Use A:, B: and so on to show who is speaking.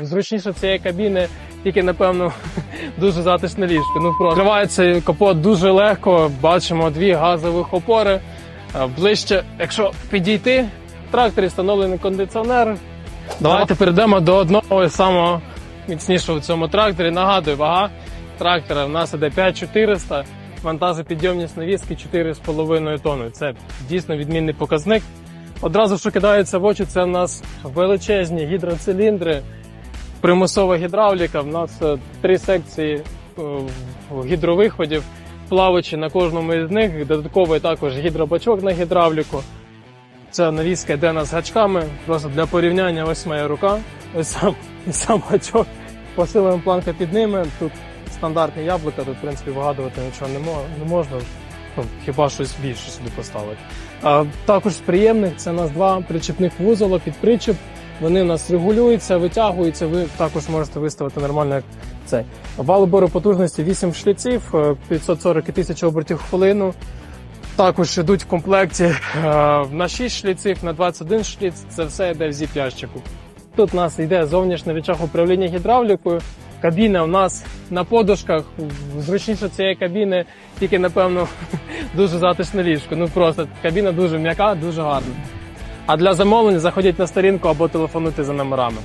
A: Зручніше цієї кабіни, тільки напевно дуже затишне ліжко. Ну просто Відкривається капот дуже легко. Бачимо дві газових опори. Ближче, якщо підійти, в тракторі встановлений кондиціонер. Давайте перейдемо до одного із самого міцнішого в цьому тракторі. Нагадую, вага трактора в нас іде 5400, вантажопідйомність навіски 4,5 тонни. Це дійсно відмінний показник. Одразу що кидається в очі, це в нас величезні гідроциліндри, примусова гідравліка. В нас е, три секції е, гідровиходів, плавачі на кожному із них. Додатковий також гідробачок на гідравліку. Ця навіска йде нас гачками. Просто для порівняння ось моя рука, ось сам, сам гачок. Посилена планка під ними. Тут стандартні яблука, тут в принципі вигадувати нічого не можна. Ну, хіба щось більше сюди поставити. А, також з приємних це у нас два причепних вузола під причеп. Вони у нас регулюються, витягуються. Ви також можете виставити нормально як цей. Вал обору потужності 8 шліців, е, 540 і 1000 обертів хвилину. Також йдуть в комплекті е, на 6 шліців, на 21 шліц. Це все йде в зіп ящику. Тут у нас йде зовнішнє рычаг управління гідравлікою. Кабіна у нас на подушках. Зручніше цієї кабіни, тільки напевно дуже затишне ліжко. Ну просто кабіна дуже м'яка, дуже гарна. А для замовлень заходіть на сторінку або телефонуйте за номерами.